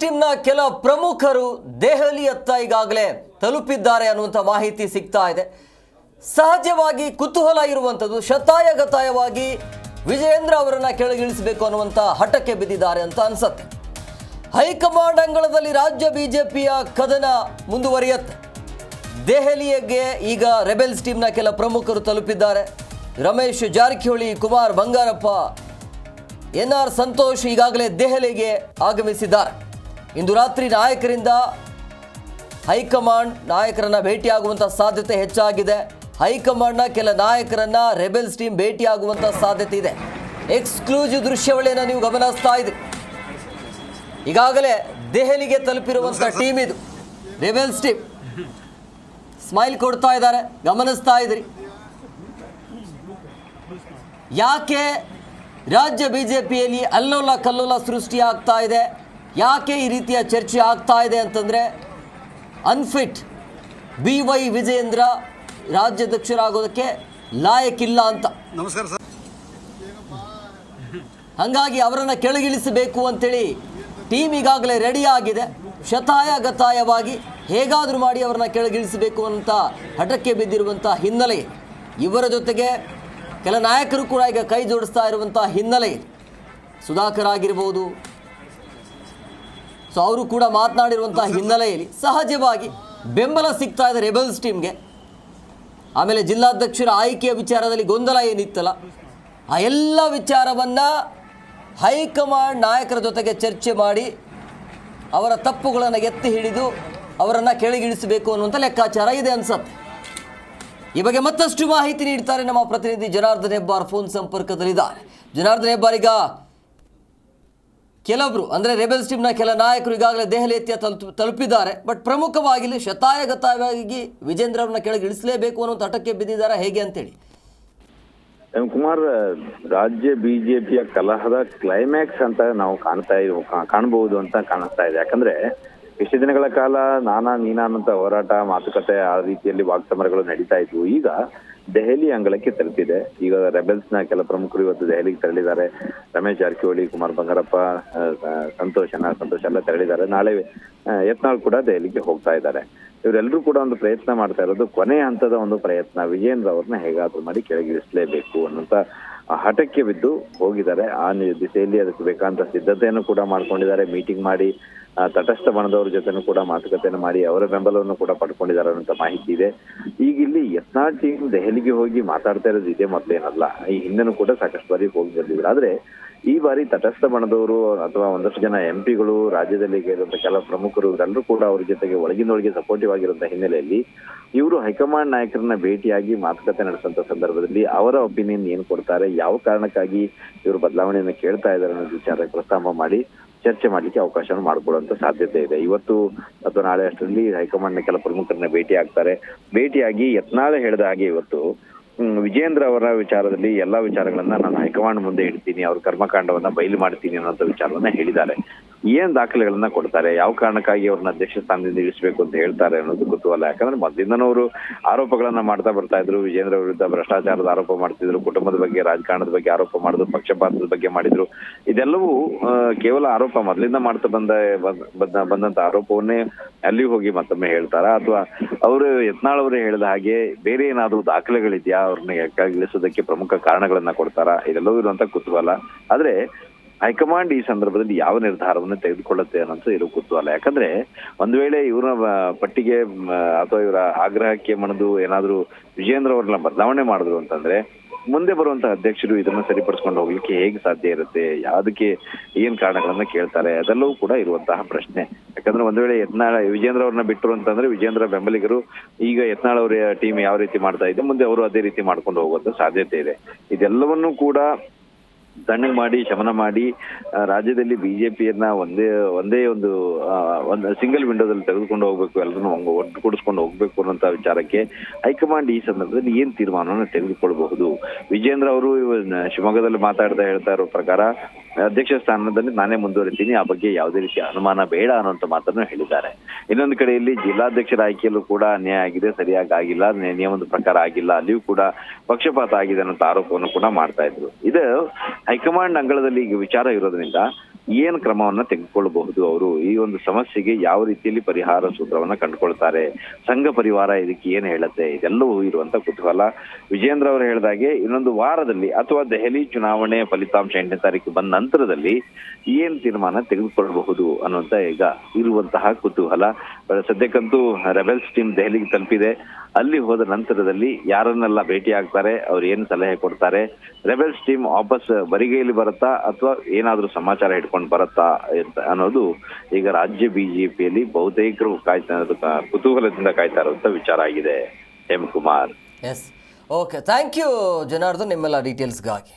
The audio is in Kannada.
ಟೀಮ್ನ ಕೆಲ ಪ್ರಮುಖರು ದೆಹಲಿಯತ್ತ ಈಗಾಗಲೇ ತಲುಪಿದ್ದಾರೆ ಅನ್ನುವಂಥ ಮಾಹಿತಿ ಸಿಗ್ತಾ ಇದೆ. ಸಹಜವಾಗಿ ಕುತೂಹಲ ಇರುವಂಥದ್ದು, ಶತಾಯಗತಾಯವಾಗಿ ವಿಜಯೇಂದ್ರ ಅವರನ್ನು ಕೆಳಗಿಳಿಸಬೇಕು ಅನ್ನುವಂಥ ಹಠಕ್ಕೆ ಬಿದ್ದಿದ್ದಾರೆ ಅಂತ ಅನ್ಸತ್ತೆ. ಹೈಕಮಾಂಡ್ ಅಂಗಳದಲ್ಲಿ ರಾಜ್ಯ ಬಿಜೆಪಿಯ ಕದನ ಮುಂದುವರಿಯತ್ತೆ. ದೆಹಲಿಯಗೆ ಈಗ ರೆಬೆಲ್ಸ್ ಟೀಮ್ನ ಕೆಲ ಪ್ರಮುಖರು ತಲುಪಿದ್ದಾರೆ. ರಮೇಶ್ ಜಾರಕಿಹೊಳಿ, ಕುಮಾರ್ ಬಂಗಾರಪ್ಪ, ಎನ್ ಆರ್ ಸಂತೋಷ್ ಈಗಾಗಲೇ ದೆಹಲಿಗೆ ಆಗಮಿಸಿದ್ದಾರೆ. ಇಂದು ರಾತ್ರಿ ನಾಯಕರಿಂದ ಹೈಕಮಾಂಡ್ ನಾಯಕರನ್ನು ಭೇಟಿಯಾಗುವಂಥ ಸಾಧ್ಯತೆ ಹೆಚ್ಚಾಗಿದೆ. ಹೈಕಮಾಂಡ್ನ ಕೆಲ ನಾಯಕರನ್ನು ರೆಬೆಲ್ಸ್ ಟೀಮ್ ಭೇಟಿಯಾಗುವಂಥ ಸಾಧ್ಯತೆ ಇದೆ. ಎಕ್ಸ್ಕ್ಲೂಸಿವ್ ದೃಶ್ಯವಳಿಯನ್ನು ನೀವು ಗಮನಿಸ್ತಾ ಇದ್ರಿ. ಈಗಾಗಲೇ ದೆಹಲಿಗೆ ತಲುಪಿರುವಂಥ ಟೀಮ್ ಇದು. Rebels team. ಸ್ಮೈಲ್ ಕೊಡ್ತಾ ಇದ್ದಾರೆ. ಗಮನಿಸ್ತಾ ಇದ್ರಿ. ಯಾಕೆ ರಾಜ್ಯ ಬಿಜೆಪಿಯಲ್ಲಿ ಅಲ್ಲೋಲ ಕಲ್ಲೋಲ ಸೃಷ್ಟಿ ಆಗ್ತಾ ಇದೆ? ಯಾಕೆ ಈ ರೀತಿಯ ಚರ್ಚೆ ಆಗ್ತಾ ಇದೆ ಅಂತಂದರೆ ಅನ್ಫಿಟ್ ಬಿ ವೈ ವಿಜಯೇಂದ್ರ ರಾಜ್ಯಾಧ್ಯಕ್ಷರಾಗೋದಕ್ಕೆ ಲಾಯಕ್ಕಿಲ್ಲ ಅಂತ. ನಮಸ್ಕಾರ ಸರ್. ಹಾಗಾಗಿ ಅವರನ್ನು ಕೆಳಗಿಳಿಸಬೇಕು ಅಂತೇಳಿ ಟೀಮ್ ಈಗಾಗಲೇ ರೆಡಿ ಆಗಿದೆ. ಶತಾಯ ಗತಾಯವಾಗಿ ಹೇಗಾದರೂ ಮಾಡಿ ಅವರನ್ನ ಕೆಳಗಿಳಿಸಬೇಕು ಅಂತ ಹಠಕ್ಕೆ ಬಿದ್ದಿರುವಂಥ ಹಿನ್ನೆಲೆ. ಇವರ ಜೊತೆಗೆ ಕೆಲ ನಾಯಕರು ಕೂಡ ಈಗ ಕೈ ಜೋಡಿಸ್ತಾ ಇರುವಂಥ ಹಿನ್ನೆಲೆ. ಸುಧಾಕರ್ ಆಗಿರ್ಬೋದು ಸೊ ಅವರು ಕೂಡ ಮಾತನಾಡಿರುವಂಥ ಹಿನ್ನೆಲೆಯಲ್ಲಿ ಸಹಜವಾಗಿ ಬೆಂಬಲ ಸಿಗ್ತಾ ಇದೆ ರೆಬಲ್ಸ್ ಟೀಮ್ಗೆ. ಆಮೇಲೆ ಜಿಲ್ಲಾಧ್ಯಕ್ಷರ ಆಯ್ಕೆಯ ವಿಚಾರದಲ್ಲಿ ಗೊಂದಲ ಏನಿತ್ತಲ್ಲ ಆ ಎಲ್ಲ ವಿಚಾರವನ್ನು ಹೈಕಮಾಂಡ್ ನಾಯಕರ ಜೊತೆಗೆ ಚರ್ಚೆ ಮಾಡಿ ಅವರ ತಪ್ಪುಗಳನ್ನು ಎತ್ತಿ ಹಿಡಿದು ಅವರನ್ನು ಕೆಳಗಿಳಿಸಬೇಕು ಅನ್ನುವಂಥ ಲೆಕ್ಕಾಚಾರ ಇದೆ ಅನ್ಸತ್ತೆ. ಈ ಬಗ್ಗೆ ಮತ್ತಷ್ಟು ಮಾಹಿತಿ ನೀಡ್ತಾರೆ ನಮ್ಮ ಪ್ರತಿನಿಧಿ ಜನಾರ್ದನ್ ಹೆಬ್ಬಾರ್ ಫೋನ್ ಸಂಪರ್ಕದಲ್ಲಿದ್ದಾರೆ. ಜನಾರ್ದನ್ ಹೆಬ್ಬಾರ್ ಈಗ ಕೆಲವರು, ಅಂದರೆ ರೆಬೆಲ್ಸ್ ಟೀಮ್ನ ಕೆಲ ನಾಯಕರು ಈಗಾಗಲೇ ದೆಹಲಿ ಎತ್ತಿಯ ತಲುಪಿ, ತಲುಪಿದ್ದಾರೆ. ಬಟ್ ಪ್ರಮುಖವಾಗಿ ಶತಾಯಗತವಾಗಿ ವಿಜೇಂದ್ರ ಅವ್ರನ್ನ ಕೆಳಗೆ ಇಳಿಸಲೇಬೇಕು ಅನ್ನೋ ತಟಕ್ಕೆ ಬಿದ್ದಿದ್ದಾರೆ. ಹೇಗೆ ಅಂತೇಳಿ? ಎಂ ಕುಮಾರ್, ರಾಜ್ಯ ಬಿಜೆಪಿಯ ಕಲಹದ ಕ್ಲೈಮ್ಯಾಕ್ಸ್ ಅಂತ ನಾವು ಕಾಣ್ತಾ ಕಾಣಬಹುದು ಅಂತ ಕಾಣಿಸ್ತಾ ಇದೆ. ಯಾಕಂದ್ರೆ ಇಷ್ಟು ದಿನಗಳ ಕಾಲ ನಾನಾ ನೀನಾನಂತ ಹೋರಾಟ, ಮಾತುಕತೆ ಆ ರೀತಿಯಲ್ಲಿ ವಾಕ್ಸಮರಗಳು ನಡೀತಾ ಇದ್ವು. ಈಗ ದೆಹಲಿ ಅಂಗಳಕ್ಕೆ ತೆರಳಿದೆ ಈಗ ರೆಬೆಲ್ಸ್ನ ಕೆಲ ಪ್ರಮುಖರು ಇವತ್ತು ದೆಹಲಿಗೆ ತೆರಳಿದ್ದಾರೆ. ರಮೇಶ್ ಜಾರಕಿಹೊಳಿ, ಕುಮಾರ್ ಬಂಗಾರಪ್ಪ ಸಂತೋಷನ ಸಂತೋಷ ಎಲ್ಲ ತೆರಳಿದ್ದಾರೆ. ನಾಳೆ ಯತ್ನಾಳ್ ಕೂಡ ದೆಹಲಿಗೆ ಹೋಗ್ತಾ ಇದ್ದಾರೆ. ಇವರೆಲ್ಲರೂ ಕೂಡ ಒಂದು ಪ್ರಯತ್ನ ಮಾಡ್ತಾ ಇರೋದು ಕೊನೆ ಹಂತದ ಒಂದು ಪ್ರಯತ್ನ. ವಿಜೇಂದ್ರ ಅವ್ರನ್ನ ಹೇಗಾದ್ರೂ ಮಾಡಿ ಕೆಳಗಿಳಿಸಲೇಬೇಕು ಅನ್ನೋಂತ ಹಠಕ್ಕೆ ಬಿದ್ದು ಹೋಗಿದ್ದಾರೆ. ಆ ದಿಸೆಯಲ್ಲಿ ಅದಕ್ಕೆ ಬೇಕಾದಂತ ಸಿದ್ಧತೆಯನ್ನು ಕೂಡ ಮಾಡ್ಕೊಂಡಿದ್ದಾರೆ. ಮೀಟಿಂಗ್ ಮಾಡಿ ತಟಸ್ಥ ಬಣದವ್ರ ಜೊತೆನೂ ಕೂಡ ಮಾತುಕತೆಯನ್ನು ಮಾಡಿ, ಅವರ ಬೆಂಬಲವನ್ನು ಕೂಡ ಪಡ್ಕೊಂಡಿದ್ದಾರೆ ಅನ್ನೋಂತ ಮಾಹಿತಿ ಇದೆ. ಈಗ ಇಲ್ಲಿ ಯತ್ನಾಳ್ ಟೀಮ್ ದೆಹಲಿಗೆ ಹೋಗಿ ಮಾತಾಡ್ತಾ ಇರೋದು ಇದೇ ಮೊದಲೇನಲ್ಲ. ಈ ಹಿಂದೆನೂ ಕೂಡ ಸಾಕಷ್ಟು ಬಾರಿ ಹೋಗಿ ಬಂದಿದ್ರು ಆದ್ರೆ ಈ ಬಾರಿ ತಟಸ್ಥ ಬಣದವರು ಅಥವಾ ಒಂದಷ್ಟು ಜನ ಎಂ ಪಿಗಳು ರಾಜ್ಯದಲ್ಲಿ ಕೆಲವು ಕೆಲ ಪ್ರಮುಖರು ಎಲ್ಲರೂ ಕೂಡ ಅವ್ರ ಜೊತೆಗೆ ಒಳಗಿನೊಳಗೆ ಸಪೋರ್ಟಿವ್ ಆಗಿರುವಂತಹ ಹಿನ್ನೆಲೆಯಲ್ಲಿ ಇವರು ಹೈಕಮಾಂಡ್ ನಾಯಕರನ್ನ ಭೇಟಿಯಾಗಿ ಮಾತುಕತೆ ನಡೆಸುವಂತ ಸಂದರ್ಭದಲ್ಲಿ ಅವರ ಒಪಿನಿಯನ್ ಏನ್ ಕೊಡ್ತಾರೆ, ಯಾವ ಕಾರಣಕ್ಕಾಗಿ ಇವರು ಬದಲಾವಣೆಯನ್ನು ಕೇಳ್ತಾ ಇದ್ದಾರೆ ಅನ್ನೋ ವಿಚಾರ ಪ್ರಸ್ತಾಪ ಮಾಡಿ ಚರ್ಚೆ ಮಾಡಲಿಕ್ಕೆ ಅವಕಾಶ ಮಾಡಿಕೊಡುವಂತ ಸಾಧ್ಯತೆ ಇದೆ. ಇವತ್ತು ಅಥವಾ ನಾಳೆ ಅಷ್ಟರಲ್ಲಿ ಹೈಕಮಾಂಡ್ನ ಕೆಲ ಪ್ರಮುಖರನ್ನ ಭೇಟಿ ಆಗ್ತಾರೆ ಭೇಟಿಯಾಗಿ ಯತ್ನಾಳೆ ಹೇಳಿದ ಹಾಗೆ ಇವತ್ತು ವಿಜೇಂದ್ರ ಅವರ ವಿಚಾರದಲ್ಲಿ ಎಲ್ಲಾ ವಿಚಾರಗಳನ್ನ ನಾನು ಹೈಕಮಾಂಡ್ ಮುಂದೆ ಇಡ್ತೀನಿ, ಅವ್ರ ಕರ್ಮಕಾಂಡವನ್ನ ಬಯಲು ಮಾಡ್ತೀನಿ ಅನ್ನೋಂಥ ವಿಚಾರವನ್ನ ಹೇಳಿದ್ದಾರೆ. ಏನ್ ದಾಖಲೆಗಳನ್ನ ಕೊಡ್ತಾರೆ? ಯಾವ ಕಾರಣಕ್ಕಾಗಿ ಅವ್ರನ್ನ ಅಧ್ಯಕ್ಷ ಸ್ಥಾನದಿಂದ ಇಳಿಸಬೇಕು ಅಂತ ಹೇಳ್ತಾರೆ ಅನ್ನೋದು ಕುತೂಹಲ ಯಾಕಂದ್ರೆ ಮೊದಲಿಂದನೂ ಅವರು ಆರೋಪಗಳನ್ನ ಮಾಡ್ತಾ ಬರ್ತಾ ಇದ್ರು. ವಿಜೇಂದ್ರ ವಿರುದ್ಧ ಭ್ರಷ್ಟಾಚಾರದ ಆರೋಪ ಮಾಡ್ತಿದ್ರು. ಕುಟುಂಬದ ಬಗ್ಗೆ, ರಾಜಕಾರಣದ ಬಗ್ಗೆ ಆರೋಪ ಮಾಡಿದ್ರು ಪಕ್ಷಪಾತದ ಬಗ್ಗೆ ಮಾಡಿದ್ರು. ಇದೆಲ್ಲವೂ ಕೇವಲ ಆರೋಪ ಮೊದಲಿಂದ ಮಾಡ್ತಾ ಬಂದ, ಬಂದ- ಬಂದ- ಬಂದಂತ ಆರೋಪವನ್ನೇ ಅಲ್ಲಿ ಹೋಗಿ ಮತ್ತೊಮ್ಮೆ ಹೇಳ್ತಾರ? ಅಥವಾ ಅವರು ಯತ್ನಾಳ್ ಅವರು ಹೇಳಿದ ಹಾಗೆ ಬೇರೆ ಏನಾದ್ರೂ ದಾಖಲೆಗಳಿದ್ಯಾ? ಅವ್ರನ್ನ ಇಳಿಸೋದಕ್ಕೆ ಪ್ರಮುಖ ಕಾರಣಗಳನ್ನ ಕೊಡ್ತಾರಾ? ಇದೆಲ್ಲವೂ ಇರುವಂತ ಕುತೂಹಲ. ಆದ್ರೆ ಹೈಕಮಾಂಡ್ ಈ ಸಂದರ್ಭದಲ್ಲಿ ಯಾವ ನಿರ್ಧಾರವನ್ನು ತೆಗೆದುಕೊಳ್ಳುತ್ತೆ ಅನ್ನೋದು ಇರೋ ಕುತೂಹಲ. ಯಾಕಂದ್ರೆ ಒಂದ್ ವೇಳೆ ಇವರ ಪಟ್ಟಿಗೆ ಅಥವಾ ಇವರ ಆಗ್ರಹಕ್ಕೆ ಮಣದು ಏನಾದ್ರೂ ವಿಜೇಂದ್ರ ಅವ್ರನ್ನ ಬದಲಾವಣೆ ಮಾಡಿದ್ರು ಅಂತಂದ್ರೆ ಮುಂದೆ ಬರುವಂತ ಅಧ್ಯಕ್ಷರು ಇದನ್ನ ಸರಿಪಡಿಸ್ಕೊಂಡು ಹೋಗ್ಲಿಕ್ಕೆ ಹೇಗೆ ಸಾಧ್ಯ ಇರುತ್ತೆ, ಯಾವ್ದಕ್ಕೆ ಏನ್ ಕಾರಣಗಳನ್ನ ಕೇಳ್ತಾರೆ, ಅದೆಲ್ಲವೂ ಕೂಡ ಇರುವಂತಹ ಪ್ರಶ್ನೆ. ಯಾಕಂದ್ರೆ ಒಂದ್ ವೇಳೆ ಯತ್ನಾಳ ವಿಜೇಂದ್ರ ಅವ್ರನ್ನ ಬಿಟ್ಟರು ಅಂತಂದ್ರೆ ವಿಜೇಂದ್ರ ಬೆಂಬಲಿಗರು ಈಗ ಯತ್ನಾಳ ಅವರ ಟೀಮ್ ಯಾವ ರೀತಿ ಮಾಡ್ತಾ ಇದೆ, ಮುಂದೆ ಅವರು ಅದೇ ರೀತಿ ಮಾಡ್ಕೊಂಡು ಹೋಗುವಂತ ಸಾಧ್ಯತೆ ಇದೆ. ಇದೆಲ್ಲವನ್ನೂ ಕೂಡ ತಣ್ಣಗೆ ಮಾಡಿ, ಶಮನ ಮಾಡಿ ರಾಜ್ಯದಲ್ಲಿ ಬಿಜೆಪಿಯನ್ನ ಒಂದೇ ಒಂದೇ ಒಂದು ಒಂದು ಸಿಂಗಲ್ ವಿಂಡೋದಲ್ಲಿ ತೆಗೆದುಕೊಂಡು ಹೋಗ್ಬೇಕು, ಎಲ್ಲರನ್ನು ಒಟ್ಟುಗೂಡಿಸ್ಕೊಂಡು ಹೋಗ್ಬೇಕು ಅನ್ನೋಂತ ವಿಚಾರಕ್ಕೆ ಹೈಕಮಾಂಡ್ ಈ ಸಂದರ್ಭದಲ್ಲಿ ಏನ್ ತೀರ್ಮಾನವನ್ನು ತೆಗೆದುಕೊಳ್ಬಹುದು? ವಿಜೇಂದ್ರ ಅವರು ಶಿವಮೊಗ್ಗದಲ್ಲಿ ಮಾತಾಡ್ತಾ ಹೇಳ್ತಾ ಇರೋ ಪ್ರಕಾರ ಅಧ್ಯಕ್ಷ ಸ್ಥಾನದಲ್ಲಿ ನಾನೇ ಮುಂದುವರಿತೀನಿ, ಆ ಬಗ್ಗೆ ಯಾವುದೇ ರೀತಿಯ ಅನುಮಾನ ಬೇಡ ಅನ್ನುವಂತ ಮಾತನ್ನು ಹೇಳಿದ್ದಾರೆ. ಇನ್ನೊಂದು ಕಡೆಯಲ್ಲಿ ಜಿಲ್ಲಾಧ್ಯಕ್ಷರ ಆಯ್ಕೆಯಲ್ಲೂ ಕೂಡ ಅನ್ಯಾಯ ಆಗಿದೆ, ಸರಿಯಾಗಿ ಆಗಿಲ್ಲ ನಿಯಮದ ಪ್ರಕಾರ ಆಗಿಲ್ಲ, ಅಲ್ಲಿಯೂ ಕೂಡ ಪಕ್ಷಪಾತ ಆಗಿದೆ ಅನ್ನೋ ಆರೋಪವನ್ನು ಕೂಡ ಮಾಡ್ತಾ ಇದ್ರು. ಇದು ಹೈಕಮಾಂಡ್ ಅಂಗಳದಲ್ಲಿ ಈಗ ವಿಚಾರ ಇರೋದ್ರಿಂದ ಏನ್ ಕ್ರಮವನ್ನ ತೆಗೆದುಕೊಳ್ಳಬಹುದು? ಅವರು ಈ ಒಂದು ಸಮಸ್ಯೆಗೆ ಯಾವ ರೀತಿಯಲ್ಲಿ ಪರಿಹಾರ ಸೂತ್ರವನ್ನ ಕಂಡುಕೊಳ್ತಾರೆ? ಸಂಘ ಪರಿವಾರ ಇದಕ್ಕೆ ಏನು ಹೇಳುತ್ತೆ? ಇದೆಲ್ಲವೂ ಇರುವಂತ ಕುತೂಹಲ. ವಿಜೇಂದ್ರ ಅವರು ಹೇಳಿದಾಗೆ ಇನ್ನೊಂದು ವಾರದಲ್ಲಿ ಅಥವಾ ದೆಹಲಿ ಚುನಾವಣೆ ಫಲಿತಾಂಶ ಎಂಟನೇ ತಾರೀಕು ಬಂದ ನಂತರದಲ್ಲಿ ಏನ್ ತೀರ್ಮಾನ ತೆಗೆದುಕೊಳ್ಳಬಹುದು ಅನ್ನುವಂತ ಈಗ ಇರುವಂತಹ ಕುತೂಹಲ. ಸದ್ಯಕ್ಕಂತೂ ರೆಬೆಲ್ಸ್ ಟೀಮ್ ದೆಹಲಿಗೆ ತಲುಪಿದೆ. ಅಲ್ಲಿ ಹೋದ ನಂತರದಲ್ಲಿ ಯಾರನ್ನೆಲ್ಲ ಭೇಟಿ ಆಗ್ತಾರೆ ಅವ್ರು ಏನು ಸಲಹೆ ಕೊಡ್ತಾರೆ ರೆಬೆಲ್ಸ್ ಟೀಮ್ ವಾಪಸ್ ಬರಿಗೈಲಿ ಬರುತ್ತಾ ಅಥವಾ ಏನಾದರೂ ಸಮಾಚಾರ ಹಿಡ್ಕೊಂಡು ಬರುತ್ತಾ ಅಂತ ಅನ್ನೋದು ಈಗ ರಾಜ್ಯ ಬಿಜೆಪಿಯಲ್ಲಿ ಬಹುತೇಕರು ಕಾಯ್ತಾ ಇರೋದು ಕುತೂಹಲದಿಂದ ಕಾಯ್ತಾ ಇರುವಂತ ವಿಚಾರ ಆಗಿದೆ M Kumar. Yes okay thank you Janardhan ನಿಮ್ಮೆಲ್ಲ ಡೀಟೇಲ್ಸ್ಗಾಗಿ